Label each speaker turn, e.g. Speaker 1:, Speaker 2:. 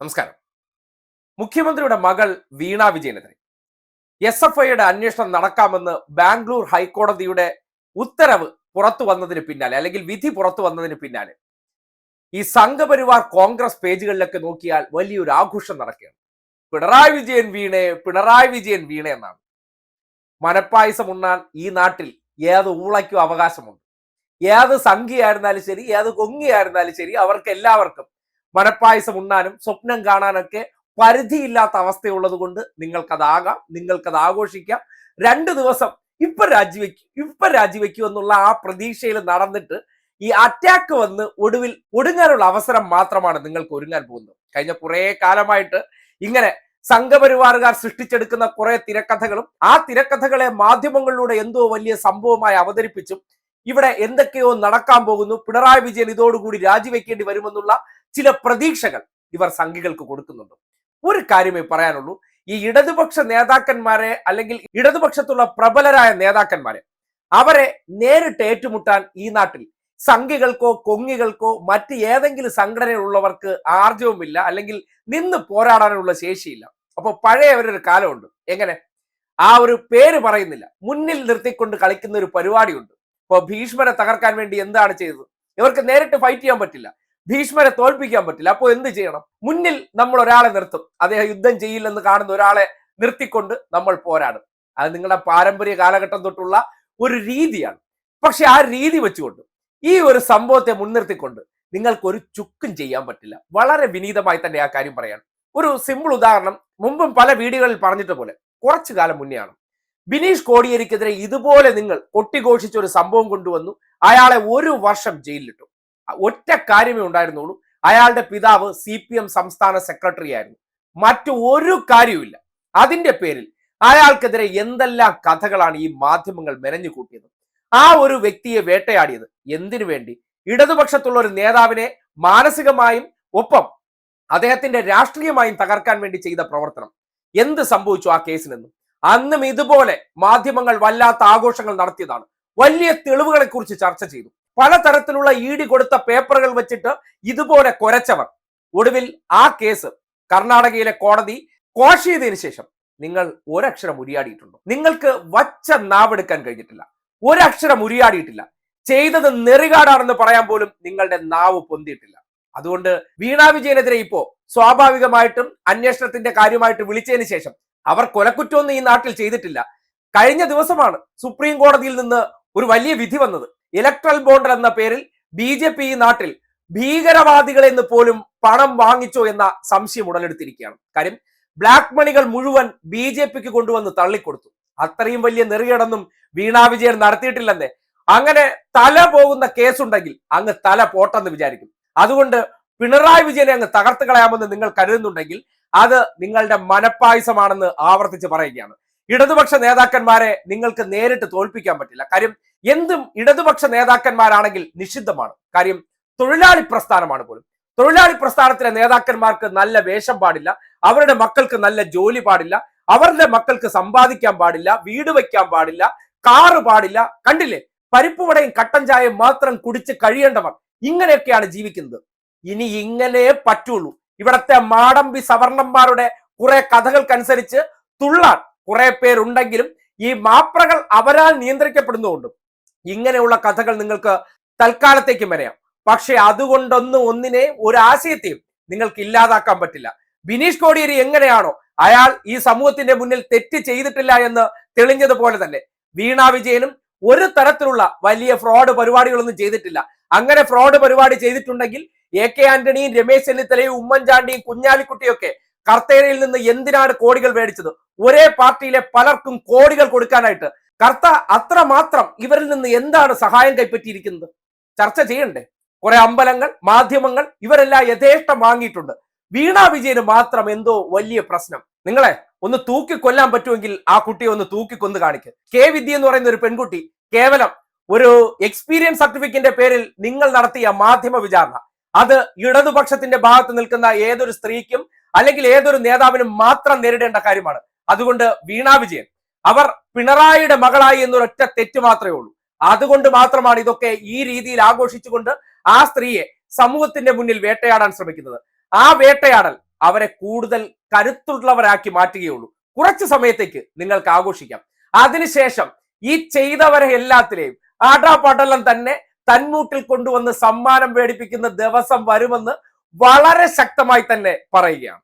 Speaker 1: നമസ്കാരം. മുഖ്യമന്ത്രിയുടെ മകൾ വീണ വിജയനെതിരെ. എസ് എഫ് ഐയുടെ അന്വേഷണം നടക്കാമെന്ന് ബാംഗ്ലൂർ ഹൈക്കോടതിയുടെ ഉത്തരവ് പുറത്തു വന്നതിന് പിന്നാലെ അല്ലെങ്കിൽ വിധി പുറത്തു വന്നതിന് പിന്നാലെ. ഈ സംഘപരിവാർ കോൺഗ്രസ് പേജുകളിലൊക്കെ നോക്കിയാൽ വലിയൊരു ആഘോഷം നടക്കുകയാണ്. പിണറായി വിജയൻ വീണേ പിണറായി വിജയൻ വീണേ എന്നാണ്. മനപ്പായസം ഉണ്ണാൻ ഈ നാട്ടിൽ ഏത് ഊളയ്ക്കും അവകാശമുണ്ട്. ഏത് സംഖ്യയായിരുന്നാലും ശരി ഏത് കൊങ്ങിയായിരുന്നാലും ശരി അവർക്ക് എല്ലാവർക്കും മനപ്പായസം ഉണ്ണാനും സ്വപ്നം കാണാനൊക്കെ പരിധിയില്ലാത്ത അവസ്ഥയുള്ളത് കൊണ്ട് നിങ്ങൾക്കതാകാം നിങ്ങൾക്കത് ആഘോഷിക്കാം രണ്ട് ദിവസം ഇപ്പൊ രാജിവെക്കും ഇപ്പൊ രാജിവെക്കും എന്നുള്ള ആ പ്രതീക്ഷയിൽ നടന്നിട്ട് ഈ അറ്റാക്ക് വന്ന് ഒടുവിൽ ഒടുങ്ങാനുള്ള അവസരം മാത്രമാണ് നിങ്ങൾക്ക് ഒരുങ്ങാൻ പോകുന്നത്. കഴിഞ്ഞ കുറേ കാലമായിട്ട് ഇങ്ങനെ സംഘപരിവാറുകാർ സൃഷ്ടിച്ചെടുക്കുന്ന കുറെ തിരക്കഥകളും ആ തിരക്കഥകളെ മാധ്യമങ്ങളിലൂടെ എന്തോ വലിയ സംഭവമായി അവതരിപ്പിച്ചും ഇവിടെ എന്തൊക്കെയോ നടക്കാൻ പോകുന്നു. പിണറായി വിജയൻ ഇതോടുകൂടി രാജിവെക്കേണ്ടി വരുമെന്നുള്ള ചില പ്രതീക്ഷകൾ ഇവർ സംഘികൾക്ക് കൊടുക്കുന്നുണ്ട്. ഒരു കാര്യമേ പറയാനുള്ളൂ. ഈ ഇടതുപക്ഷ നേതാക്കന്മാരെ അല്ലെങ്കിൽ ഇടതുപക്ഷത്തുള്ള പ്രബലരായ നേതാക്കന്മാരെ അവരെ നേരിട്ട് ഏറ്റുമുട്ടാൻ ഈ നാട്ടിൽ സംഘികൾക്കോ കൊങ്ങികൾക്കോ മറ്റ് ഏതെങ്കിലും സംഘടനയുള്ളവർക്ക് ആർജവുമില്ല അല്ലെങ്കിൽ നിന്ന് പോരാടാനുള്ള ശേഷിയില്ല. അപ്പൊ പഴയ അവരൊരു കാലമുണ്ട്. എങ്ങനെ? ആ ഒരു പേര് പറയുന്നില്ല. മുന്നിൽ നിർത്തിക്കൊണ്ട് കളിക്കുന്ന ഒരു പരിപാടിയുണ്ട്. ഇപ്പൊ ഭീഷ്മരെ തകർക്കാൻ വേണ്ടി എന്താണ് ചെയ്തത്? ഇവർക്ക് നേരിട്ട് ഫൈറ്റ് ചെയ്യാൻ പറ്റില്ല. ഭീഷ്മരെ തോൽപ്പിക്കാൻ പറ്റില്ല. അപ്പോൾ എന്ത് ചെയ്യണം? മുന്നിൽ നമ്മൾ ഒരാളെ നിർത്തും. അദ്ദേഹം യുദ്ധം ചെയ്യില്ലെന്ന് കാണുന്ന ഒരാളെ നിർത്തിക്കൊണ്ട് നമ്മൾ പോരാടും. അത് നിങ്ങളുടെ പാരമ്പര്യ കാലഘട്ടം തൊട്ടുള്ള ഒരു രീതിയാണ്. പക്ഷെ ആ രീതി വെച്ചുകൊണ്ട് ഈ ഒരു സംഭവത്തെ മുൻനിർത്തിക്കൊണ്ട് നിങ്ങൾക്ക് ഒരു ചുക്കും ചെയ്യാൻ പറ്റില്ല. വളരെ വിനീതമായി തന്നെ ആ കാര്യം പറയാണ്. ഒരു സിമ്പിൾ ഉദാഹരണം മുമ്പും പല വീഡിയോകളിൽ പറഞ്ഞിട്ട് പോലെ കുറച്ചു കാലം മുന്നെയാണ്. ബിനീഷ് കോടിയേരിക്കെതിരെ ഇതുപോലെ നിങ്ങൾ കൊട്ടിഘോഷിച്ച ഒരു സംഭവം കൊണ്ടുവന്നു. അയാളെ ഒരു വർഷം ജയിലിലിട്ടു. ഒറ്റ കാര്യമേ ഉണ്ടായിരുന്നുള്ളൂ. അയാളുടെ പിതാവ് സി പി എം സംസ്ഥാന സെക്രട്ടറി ആയിരുന്നു. മറ്റു ഒരു കാര്യവുമില്ല. അതിന്റെ പേരിൽ അയാൾക്കെതിരെ എന്തെല്ലാം കഥകളാണ് ഈ മാധ്യമങ്ങൾ മെനഞ്ഞു കൂട്ടിയത്? ആ ഒരു വ്യക്തിയെ വേട്ടയാടിയത് എന്തിനു വേണ്ടി? ഇടതുപക്ഷത്തുള്ള ഒരു നേതാവിനെ മാനസികമായും ഒപ്പം അദ്ദേഹത്തിന്റെ രാഷ്ട്രീയമായും തകർക്കാൻ വേണ്ടി ചെയ്ത പ്രവർത്തനം. എന്ത് സംഭവിച്ചു ആ കേസിനെന്നും അന്നും ഇതുപോലെ മാധ്യമങ്ങൾ വല്ലാത്ത ആഘോഷങ്ങൾ നടത്തിയതാണ്. വലിയ തെളിവുകളെ കുറിച്ച് ചർച്ച ചെയ്തു. പലതരത്തിലുള്ള ഇ ഡി കൊടുത്ത പേപ്പറുകൾ വെച്ചിട്ട് ഇതുപോലെ കുരച്ചവർ. ഒടുവിൽ ആ കേസ് കർണാടകയിലെ കോടതി കോഷ് ചെയ്തതിനു ശേഷം നിങ്ങൾ ഒരക്ഷരം ഉരിയാടിയിട്ടുണ്ടോ? നിങ്ങൾക്ക് വച്ച നാവെടുക്കാൻ കഴിഞ്ഞിട്ടില്ല. ഒരക്ഷരം ഉരിയാടിയിട്ടില്ല. ചെയ്തത് നെറികാടാണെന്ന് പറയാൻ പോലും നിങ്ങളുടെ നാവ് പൊന്തിയിട്ടില്ല. അതുകൊണ്ട് വീണാ വിജയനെതിരെ ഇപ്പോ സ്വാഭാവികമായിട്ടും അന്വേഷണത്തിന്റെ കാര്യമായിട്ട് വിളിച്ചതിന് ശേഷം അവർ കൊലക്കുറ്റമൊന്നും ഈ നാട്ടിൽ ചെയ്തിട്ടില്ല. കഴിഞ്ഞ ദിവസമാണ് സുപ്രീം കോടതിയിൽ നിന്ന് ഒരു വലിയ വിധി വന്നത്. ഇലക്ട്രൽ ബോണ്ട് എന്ന പേരിൽ ബി ജെ പി ഈ നാട്ടിൽ ഭീകരവാദികളെ എന്ന് പോലും പണം വാങ്ങിച്ചോ എന്ന സംശയം ഉടലെടുത്തിരിക്കുകയാണ്. കാര്യം ബ്ലാക്ക് മണികൾ മുഴുവൻ ബി ജെ പിക്ക് കൊണ്ടുവന്ന് തള്ളിക്കൊടുത്തു. അത്രയും വലിയ നെറിയടൊന്നും വീണാ വിജയൻ നടത്തിയിട്ടില്ലെന്നേ. അങ്ങനെ തല പോകുന്ന കേസുണ്ടെങ്കിൽ അങ്ങ് തല പോട്ടെന്ന് വിചാരിക്കും. അതുകൊണ്ട് പിണറായി വിജയനെ അങ്ങ് തകർത്ത് കളയാമെന്ന് നിങ്ങൾ കരുതുന്നുണ്ടെങ്കിൽ അത് നിങ്ങളുടെ മനപ്പായസമാണെന്ന് ആവർത്തിച്ച് പറയുകയാണ്. ഇടതുപക്ഷ നേതാക്കന്മാരെ നിങ്ങൾക്ക് നേരിട്ട് തോൽപ്പിക്കാൻ പറ്റില്ല. കാര്യം എന്തും ഇടതുപക്ഷ നേതാക്കന്മാരാണെങ്കിൽ നിഷിദ്ധമാണ്. കാര്യം തൊഴിലാളി പ്രസ്ഥാനമാണ് പോലും. തൊഴിലാളി പ്രസ്ഥാനത്തിലെ നേതാക്കന്മാർക്ക് നല്ല വേഷം പാടില്ല. അവരുടെ മക്കൾക്ക് നല്ല ജോലി പാടില്ല. അവരുടെ മക്കൾക്ക് സമ്പാദിക്കാൻ പാടില്ല. വീട് വയ്ക്കാൻ പാടില്ല. കാറ് പാടില്ല. കണ്ടില്ലേ? പരിപ്പുവടയും കട്ടൻ ചായയും മാത്രം കുടിച്ച് കഴിയേണ്ടവർ ഇങ്ങനെയൊക്കെയാണ് ജീവിക്കുന്നത്. ഇനി ഇങ്ങനെ പറ്റുള്ളൂ. ഇവിടത്തെ മാടമ്പി സവർണന്മാരുടെ കുറെ കഥകൾക്കനുസരിച്ച് തുള്ളാൻ കുറെ പേരുണ്ടെങ്കിലും ഈ മാപ്രകൾ അവരാൽ നിയന്ത്രിക്കപ്പെടുന്നതുകൊണ്ടും ഇങ്ങനെയുള്ള കഥകൾ നിങ്ങൾക്ക് തൽക്കാലത്തേക്ക് വരയാം. പക്ഷെ അതുകൊണ്ടൊന്നും ഒന്നിനെ ഒരു ആശയത്തെയും നിങ്ങൾക്ക് ഇല്ലാതാക്കാൻ പറ്റില്ല. ബിനീഷ് കോടിയേരി എങ്ങനെയാണോ അയാൾ ഈ സമൂഹത്തിന്റെ മുന്നിൽ തെറ്റ് ചെയ്തിട്ടില്ല എന്ന് തെളിഞ്ഞതുപോലെ തന്നെ വീണ വിജയനും ഒരു തരത്തിലുള്ള വലിയ ഫ്രോഡ് പരിപാടികളൊന്നും ചെയ്തിട്ടില്ല. അങ്ങനെ ഫ്രോഡ് പരിപാടി ചെയ്തിട്ടുണ്ടെങ്കിൽ എ കെ ആന്റണിയും രമേശ് ചെന്നിത്തലയും ഉമ്മൻചാണ്ടിയും കുഞ്ഞാലിക്കുട്ടിയൊക്കെ കർത്തേരയിൽ നിന്ന് എന്തിനാണ് കോടികൾ മേടിച്ചത്? ഒരേ പാർട്ടിയിലെ പലർക്കും കോടികൾ കൊടുക്കാനായിട്ട്. കർത്ത അത്ര മാത്രം ഇവരിൽ നിന്ന് എന്താണ് സഹായം കൈപ്പറ്റിയിരിക്കുന്നത്? ചർച്ച ചെയ്യണ്ടേ? കുറെ അമ്പലങ്ങൾ മാധ്യമങ്ങൾ ഇവരെല്ലാം യഥേഷ്ടം വാങ്ങിയിട്ടുണ്ട്. വീണ വിജയന് മാത്രം എന്തോ വലിയ പ്രശ്നം. നിങ്ങളെ ഒന്ന് തൂക്കി കൊല്ലാൻ പറ്റുമെങ്കിൽ ആ കുട്ടിയെ ഒന്ന് തൂക്കി കൊന്നു കാണിക്ക്. കെ വിദ്യ എന്ന് പറയുന്ന ഒരു പെൺകുട്ടി കേവലം ഒരു എക്സ്പീരിയൻസ് സർട്ടിഫിക്കറ്റിന്റെ പേരിൽ നിങ്ങൾ നടത്തിയ മാധ്യമ വിചാരണ. അത് ഇടതുപക്ഷത്തിന്റെ ഭാഗത്ത് നിൽക്കുന്ന ഏതൊരു സ്ത്രീക്കും അല്ലെങ്കിൽ ഏതൊരു നേതാവിനും മാത്രം നേരിടേണ്ട കാര്യമാണ്. അതുകൊണ്ട് വീണ വിജയൻ അവർ പിണറായിയുടെ മകളായി എന്നൊരൊറ്റ തെറ്റ് മാത്രമേ ഉള്ളൂ. അതുകൊണ്ട് മാത്രമാണ് ഇതൊക്കെ ഈ രീതിയിൽ ആഘോഷിച്ചുകൊണ്ട് ആ സ്ത്രീയെ സമൂഹത്തിന്റെ മുന്നിൽ വേട്ടയാടാൻ ശ്രമിക്കുന്നത്. ആ വേട്ടയാടൽ അവരെ കൂടുതൽ കരുത്തുള്ളവരാക്കി മാറ്റുകയുള്ളൂ കുറച്ച് സമയത്തേക്ക് നിങ്ങൾക്ക് ആഘോഷിക്കാം. അതിനുശേഷം ഈ ചെയ്തവരെ എല്ലാത്തിലെയും ആടാപാടെല്ലാം തന്നെ തന്മൂട്ടിൽ കൊണ്ടുവന്ന് സമ്മാനം മേടിപ്പിക്കുന്ന ദിവസം വരുമെന്ന് വളരെ ശക്തമായി തന്നെ പറയുകയാണ്.